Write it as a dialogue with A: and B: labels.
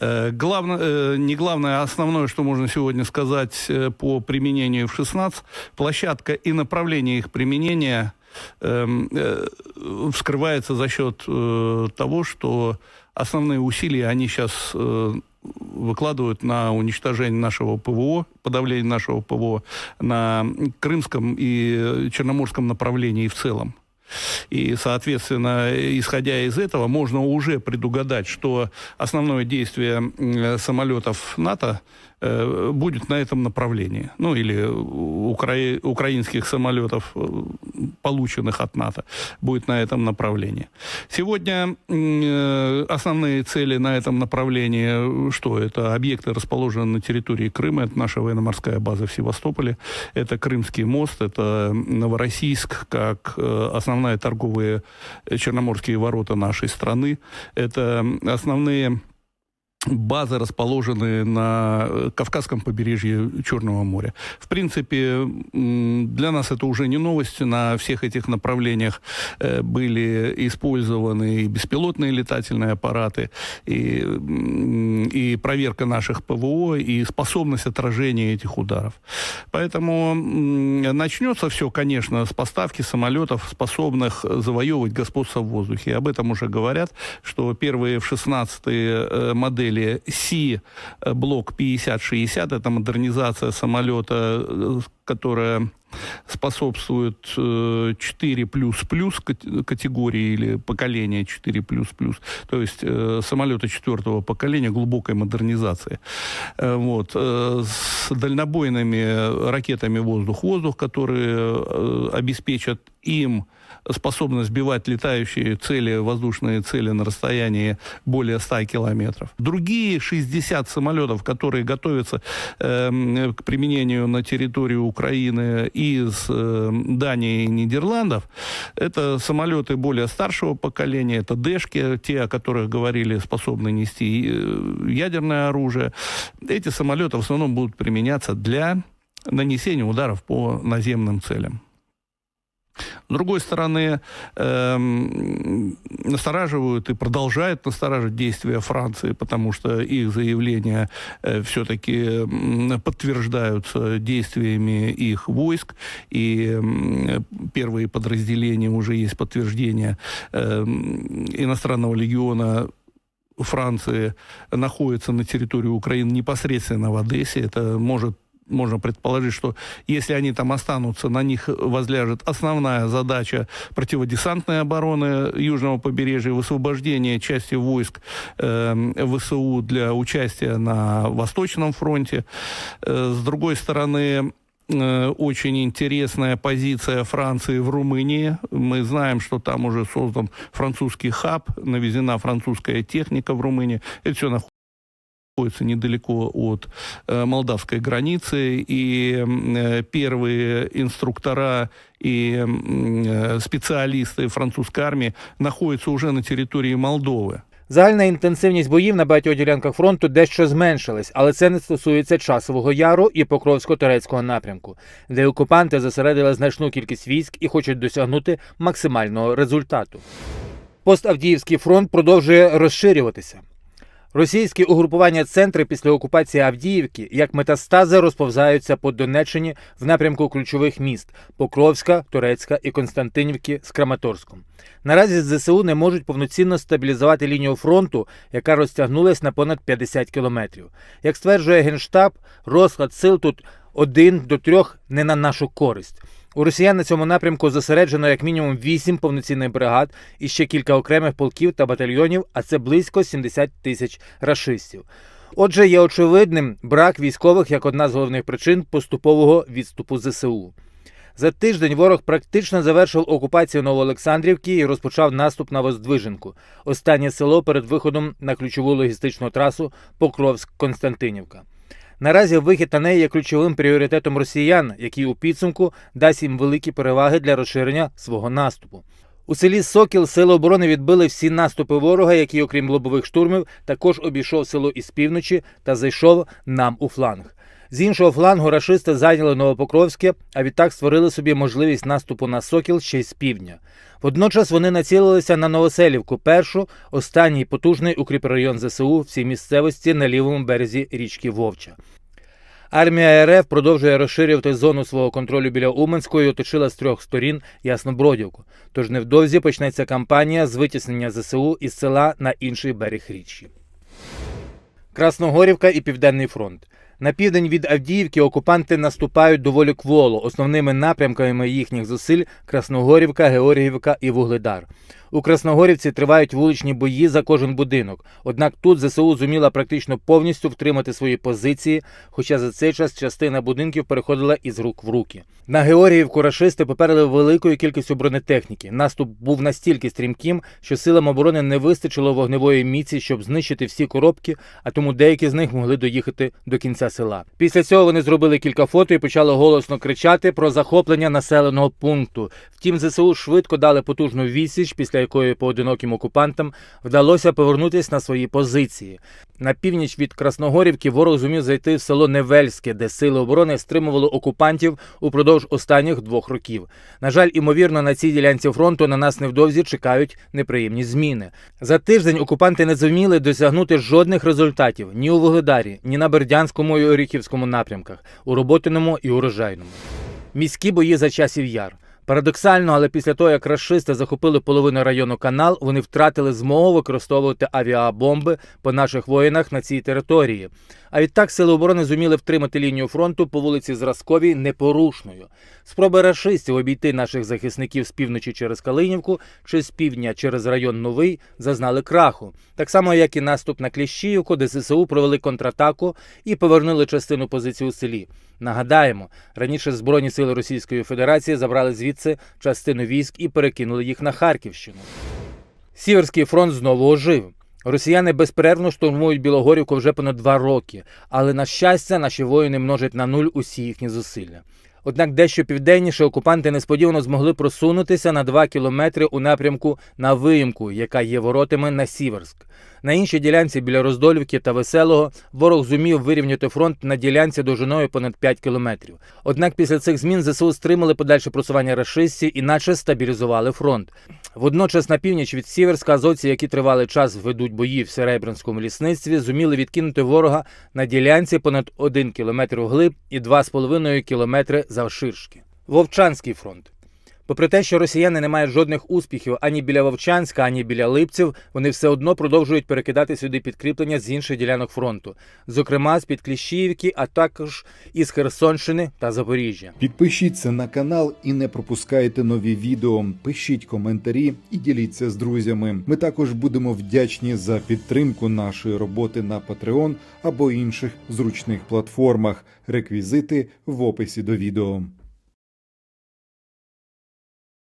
A: Э, Главное, э, не главное, а основное, что можно сегодня сказать э, по применению F-16, площадка и направление их применения эм, э, вскрывается за счет э, того, что основные усилия они сейчас э, выкладывают на уничтожение нашего ПВО, подавление нашего ПВО на Крымском и Черноморском направлении в целом. И, соответственно, исходя из этого, можно уже предугадать, что основное действие самолетов НАТО э, будет на этом направлении. Ну, или укра- украинских самолетов, э, полученных от НАТО, будет на этом направлении. Сегодня э, основные цели на этом направлении, что это объекты, расположенные на территории Крыма, это наша военно-морская база в Севастополе, это Крымский мост, это Новороссийск, как э, основные торговые э, черноморские ворота нашей страны, это основные базы, расположенные на э, Кавказском побережье Черного моря. В принципе, для нас это уже не новость. На всех этих направлениях э, были использованы и беспилотные летательные аппараты, и, и проверка наших ПВО, и способность отражения этих ударов. Поэтому начнется все, конечно, с поставки самолетов, способных завоевывать господство в воздухе. Об этом уже говорят, что первые в 16 модели Си э, блок 50-60, это модернизация самолета, э, которая способствует э, 4 категории или поколения 4 то есть э, самолеты четвертого поколения глубокой модернизации. Э, вот, э, с дальнобойными ракетами воздух-воздух, которые э, обеспечат им способность сбивать летающие цели, воздушные цели на расстоянии более 100 километров. Другие 60 самолетов, которые готовятся э, к применению на территории Украины из э, Дании и Нидерландов, это самолеты более старшего поколения, это Дэшки, те, о которых говорили, способны нести э, ядерное оружие. Эти самолеты в основном будут применяться для нанесения ударов по наземным целям. С другой стороны, эм, настораживают и продолжают настораживать действия Франции, потому что их заявления э, все-таки подтверждаются действиями их войск, и м, первые подразделения уже есть подтверждение эм, иностранного легиона Франции находится на территории Украины непосредственно в Одессе. Это может можно предположить, что если они там останутся, на них возляжет основная задача противодесантной обороны южного побережья, высвобождение части войск э, ВСУ для участия на Восточном фронте. Э, с другой стороны, э, очень интересная позиция Франции в Румынии. Мы знаем, что там уже создан французский хаб, навезена французская техника в Румынии. Это все находится находится недалеко от э, молдавской границы, и э, первые инструктора и э, специалисты французской армии находятся уже на территории Молдовы.
B: Загальна інтенсивність боїв на багатьох ділянках фронту дещо зменшилась, але це не стосується часового яру і Покровсько-Турецького напрямку, де окупанти зосередили значну кількість військ і хочуть досягнути максимального результату. Поставдіївський фронт продовжує розширюватися. Російські угрупування центри після окупації Авдіївки як метастази розповзаються по Донеччині в напрямку ключових міст Покровська, Турецька і Константинівки з Краматорськом. Наразі ЗСУ не можуть повноцінно стабілізувати лінію фронту, яка розтягнулась на понад 50 кілометрів. Як стверджує Генштаб, розклад сил тут один до трьох не на нашу користь. У росіян на цьому напрямку зосереджено як мінімум 8 повноцінних бригад і ще кілька окремих полків та батальйонів, а це близько 70 тисяч рашистів. Отже, є очевидним брак військових як одна з головних причин поступового відступу ЗСУ. За тиждень ворог практично завершив окупацію Новоолександрівки і розпочав наступ на Воздвиженку, останнє село перед виходом на ключову логістичну трасу Покровськ-Константинівка. Наразі вихід на неї є ключовим пріоритетом росіян, який у підсумку дасть їм великі переваги для розширення свого наступу. У селі Сокіл сили оборони відбили всі наступи ворога, який, окрім лобових штурмів, також обійшов село із півночі та зайшов нам у фланг. З іншого флангу рашисти зайняли Новопокровське, а відтак створили собі можливість наступу на Сокіл ще й з півдня. Водночас вони націлилися на Новоселівку, першу, останній потужний укріпрайон ЗСУ в цій місцевості на лівому березі річки Вовча. Армія РФ продовжує розширювати зону свого контролю біля Уманської і оточила з трьох сторін Яснобродівку. Тож невдовзі почнеться кампанія з витіснення ЗСУ із села на інший берег річки. Красногорівка і Південний фронт. На південь від Авдіївки окупанти наступають доволі кволо. Основними напрямками їхніх зусиль Красногорівка, Георгіївка і Вугледар. У Красногорівці тривають вуличні бої за кожен будинок. Однак тут ЗСУ зуміла практично повністю втримати свої позиції, хоча за цей час частина будинків переходила із рук в руки. На Георгіївку рашисти попередили великою кількістю бронетехніки. Наступ був настільки стрімким, що силам оборони не вистачило вогневої міці, щоб знищити всі коробки, а тому деякі з них могли доїхати до кінця села. Після цього вони зробили кілька фото і почали голосно кричати про захоплення населеного пункту. Втім, ЗСУ швидко дали потужну відсіч, після якої поодиноким окупантам вдалося повернутися на свої позиції. На північ від Красногорівки ворог зумів зайти в село Невельське, де сили оборони стримували окупантів упродовж останніх двох років. На жаль, імовірно, на цій ділянці фронту на нас невдовзі чекають неприємні зміни. За тиждень окупанти не зуміли досягнути жодних результатів ні у Вугледарі, ні на Бердянському і Оріхівському напрямках, у Роботиному і Урожайному. Міські бої за часів яр. Парадоксально, але після того, як рашисти захопили половину району канал, вони втратили змогу використовувати авіабомби по наших воїнах на цій території. А відтак сили оборони зуміли втримати лінію фронту по вулиці Зразковій непорушною. Спроби рашистів обійти наших захисників з півночі через Калинівку чи з півдня через район Новий зазнали краху. Так само, як і наступ на Кліщіївку, де ЗСУ провели контратаку і повернули частину позицій у селі. Нагадаємо, раніше Збройні сили Російської Федерації забрали звідси частину військ і перекинули їх на Харківщину. Сіверський фронт знову ожив. Росіяни безперервно штурмують Білогорівку вже понад два роки, але на щастя, наші воїни множать на нуль усі їхні зусилля. Однак дещо південніше окупанти несподівано змогли просунутися на 2 кілометри у напрямку на виїмку, яка є воротами на Сіверськ. На іншій ділянці біля Роздолівки та Веселого ворог зумів вирівняти фронт на ділянці довжиною понад 5 кілометрів. Однак після цих змін ЗСУ стримали подальше просування рашистів і наче стабілізували фронт. Водночас на північ від Сіверська азовці, які тривалий час ведуть бої в Серебрянському лісництві, зуміли відкинути ворога на ділянці понад 1 кілометр вглиб і 2,5 кілометри завширшки. Вовчанський фронт. Попри те, що росіяни не мають жодних успіхів ані біля Вовчанська, ані біля Липців, вони все одно продовжують перекидати сюди підкріплення з інших ділянок фронту, зокрема з під Кліщіївки, а також із Херсонщини та Запоріжжя.
C: Підпишіться на канал і не пропускайте нові відео. Пишіть коментарі і діліться з друзями. Ми також будемо вдячні за підтримку нашої роботи на Patreon або інших зручних платформах. Реквізити в описі до відео.